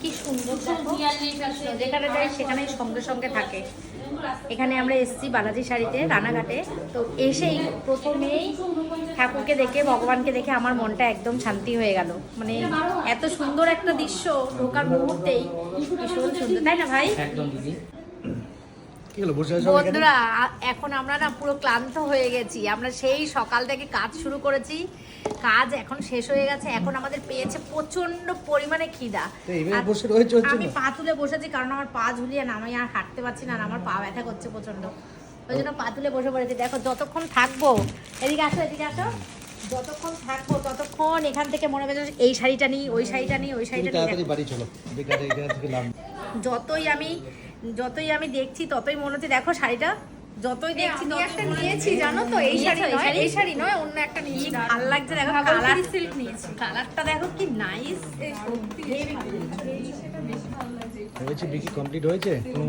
কি সুন্দর যেখানে যাই সেখানেই সঙ্গে সঙ্গে থাকে এখানে আমরা এসেছি বালাজি শাড়িতে রানাঘাটে তো এসেই প্রথমেই ঠাকুরকে দেখে ভগবানকে দেখে আমার মনটা একদম শান্তি হয়ে গেল মানে এত সুন্দর একটা দৃশ্য ঢোকার মুহূর্তেই ভীষণ সুন্দর তাই না ভাই একদম দিদি কি হলো বসে আছো এখানে? বন্ধুরা এখন আমরা না পুরো ক্লান্ত হয়ে গেছি। আমরা সেই সকাল থেকে কাজ শুরু করেছি। কাজ এখন শেষ হয়ে গেছে। এখন আমাদের পেয়েছে প্রচণ্ড পরিমাণে খিদা। আমি? পা তুলে বসেছি কারণ আমার পা ঝুলিয়ে না আমি আর হাঁটতে পারছি না আমার পা ব্যথা করছে প্রচণ্ড ওই জন্য পা তুলে বসে পড়েছি। দেখো যতক্ষণ থাকব এদিকে আসো এদিকে আসো। যতক্ষণ থাকব ততক্ষণ এখান থেকে মনে হবে এই শাড়িটা নিই ওই শাড়িটা নিই ওই শাড়িটা নেই। যতই আমি যতই আমি দেখছি ততই মনে হচ্ছে দেখো শাড়িটা যতই দেখছি একটা নিয়েছি জানো তো? এই শাড়ি নয় এই শাড়ি নয় অন্য একটা নিয়েছি ভালো লাগছে দেখো কালার। সিল্ক নিয়েছি। কালারটা দেখো কি নাইস হয়েছে বিক্রি কমপ্লিট হয়েছে? ও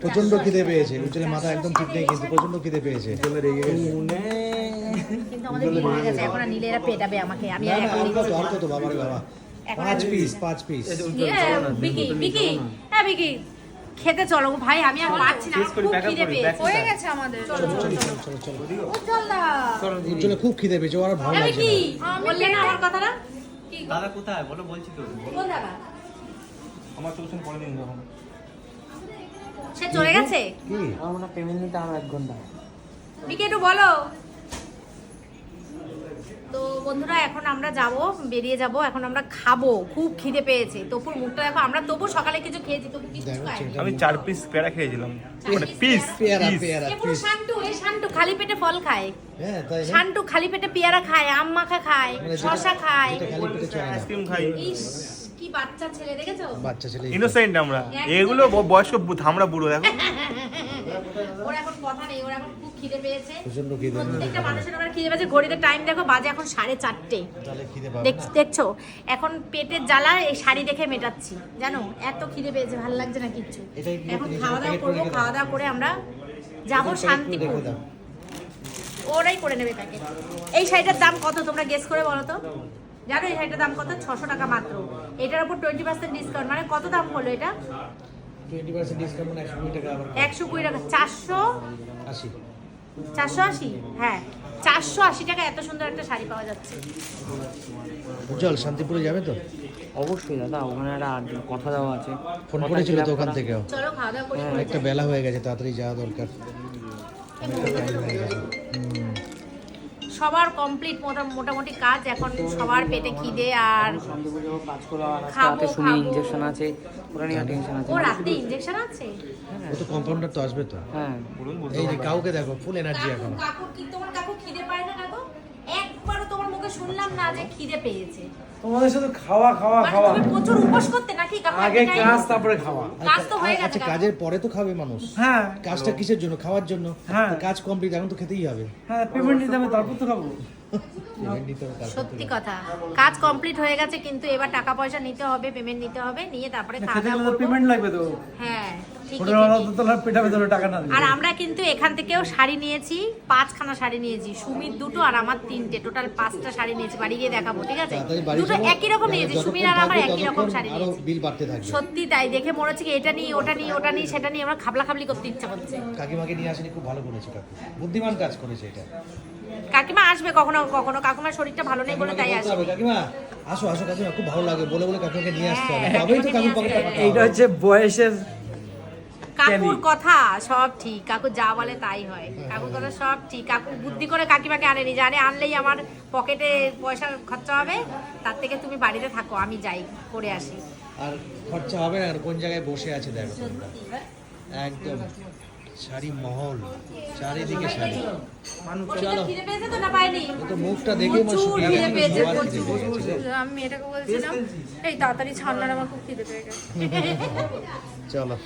প্রচণ্ড খিদে পেয়েছে উজ্জ্বলে মাথা একদম ঠিক নেই কিন্তু প্রচণ্ড খিদে পেয়েছে কোনে কিন্তু আমাদের বিয়ে গেছে এখন নিলে এরা পেটাবে আমাকে আমি আর এখন নিচ্ছি না। কত বাবারে বাবা পাঁচ পিস পাঁচ পিস ইয়ে, বিকি বিকি হ্যাঁ বিকি খেতে চলো ভাই আমি আর পারছি না খুব খিদে পেয়েছে হয়ে গেছে আমাদের চলো চলো চলো চলো চলো উজ্জ্বল দা উজ্জ্বলে খুব খিদে পেয়েছে আর ভালো হ্যাঁ লাগছে না বললে না আমার কথাটা? দাদা কোথায়? বলো বলছি তো। কোন দাদা আমার টিউশন পড়ে দিন যখন। সে চলে গেছে? কি? আমরা পেমেন্ট নিতে আমার এক ঘণ্টা। বিকে একটু বলো। তো বন্ধুরা এখন আমরা যাব বেরিয়ে যাব এখন আমরা খাব। খুব খিদে পেয়েছে। তপুর মুখটা দেখো আমরা তবু সকালে কিছু খেয়েছি তবু কিছু আমি চার পিস পেয়ারা খেয়েছিলাম। মানে পিস পেয়ারা পেয়ারা পুরো শান্টু এই শান্টু খালি পেটে ফল খায়। হ্যাঁ তাই না? শান্টু খালি পেটে পেয়ারা খায় আম মাখা খায় মানে শশা খায়। খালি পেটে চলে আইসক্রিম কি বাচ্চা ছেলে দেখেছ? বাচ্চা ছেলে ইনোসেন্ট আমরা। এগুলো বয়স্ক আমরা বুড়ো দেখো। ওর এখন কথা নেই ওর এখন খিদে পেয়েছে? প্রচণ্ড খিদে প্রত্যেকটা মানুষের আবার খিদে পেয়েছে। ঘড়িতে টাইম দেখো বাজে এখন সাড়ে চারটে। দেখছ এখন পেটের জ্বালা এই শাড়ি দেখে মেটাচ্ছি। জানো এত খিদে পেয়েছে ভালো লাগছে না কিচ্ছু। এখন খাওয়া দাওয়া করব খাওয়া দাওয়া করে আমরা যাব শান্তিপুর। ওরাই করে নেবে প্যাকেট এই শাড়িটার দাম কত তোমরা গেস করে বলো তো? জানো এই শাড়িটার দাম কত? ছশো টাকা মাত্র। এটার উপর টোয়েন্টি পার্সেন্ট ডিসকাউন্ট মানে কত দাম হলো এটা? 20% ডিসকাউন্ট মানে 120 টাকা একশো কুড়ি টাকা চারশো 80 চারশো আশি? হ্যাঁ। চারশো আশি টাকা এত সুন্দর একটা শাড়ি পাওয়া যাচ্ছে। উজ্জ্বল শান্তিপুরে যাবে তো? অবশ্যই দাদা ওখানে একটা আড- কথা দেওয়া আছে। ফোন করেছিল তো ওখান থেকেও। চলো খাওয়া দাওয়া করি। একটা বেলা হয়ে গেছে তাড়াতাড়ি যাওয়া দরকার। সবার কমপ্লিট মোটামুটি কাজ এখন সবার পেটে খিদে আর খাব, রাতে শুনি খাব। ইঞ্জেকশন আছে ওরা নিয়ে টেনশন আছে। ও রাতে ইনজেকশন আছে? ও তো কম্পাউন্ডার তো আসবে তো। হ্যাঁ। এই যে কাউকে দেখো ফুল এনার্জি এখন। কাকু কি তোমার কাকু খিদে পায় না কাকু? একবারও তোমার মুখে শুনলাম না যে খিদে পেয়েছে। তোমাদের সাথে খাওয়া খাওয়া মানে খাওয়া। তুমি প্রচুর উপোস করতে নাকি? আগে? ক্লাস তারপরে খাওয়া। কাজ তো হয়ে গেছে আচ্ছা কাজের পরে তো খাবে মানুষ। হ্যাঁ। কাজটা কিসের জন্য? খাওয়ার জন্য? হ্যাঁ। কাজ কমপ্লিট এখন তো খেতেই হবে। হ্যাঁ পেমেন্ট নিতে হবে তারপর তো খাব। সত্যি কথা। কাজ কমপ্লিট হয়ে গেছে কিন্তু এবার টাকা পয়সা নিতে হবে পেমেন্ট নিতে হবে নিয়ে তারপরে খাওয়া পেমেন্ট লাগবে তো। হ্যাঁ আর আমরা কিন্তু এখান থেকেও শাড়ি নিয়েছি পাঁচখানা শাড়ি নিয়েছি সুমির দুটো আর আমার তিনটে। টোটাল পাঁচটা শাড়ি নিয়েছি বাড়ি গিয়ে দেখাবো ঠিক আছে? দুটো একই রকম নিয়েছি সুমির আর আমার একই রকম শাড়ি নিয়েছি। সত্যি তাই দেখে মনে হচ্ছে কি এটা নিই ওটা নিই ওটা নিই সেটা নিই আমরা খাবলা খাবলি করতে ইচ্ছা করছে। কাকিমাকে নিয়ে আসেনি খুব ভালো করেছে কাকু। বুদ্ধিমান কাজ করেছে এটা। কাকিমা আসবে কখনো কখনো। কাকিমার শরীরটা ভালো নেই বলে তাই আসবে। কাকিমা। আসো আসো কাকিমা খুব ভালো লাগে বলে বলে কাকিমাকে নিয়ে আসতে হবে। তবেই তো কাকুর পকেটে এইটা। হচ্ছে বয়সের কাকুর কথা সব ঠিক কাকু যা বলে তাই হয়। কাকুর কথা সব ঠিক কাকু বুদ্ধি করে কাকিমাকে আনেনি জানে আনলেই আমার পকেটে পয়সা খরচা হবে তার থেকে তুমি বাড়িতে থাকো আমি যাই করে আসি। আর খরচা হবে না আর কোন জায়গায় বসে আছে দেখো একদম শাড়ি মহল চারিদিকে শাড়ি। চলো। তো মুখটা আমি এটাকে বলছিলাম এই তাড়াতাড়ি ছাড়নার আমার খুব খিদে পেয়ে গেছে। চলো।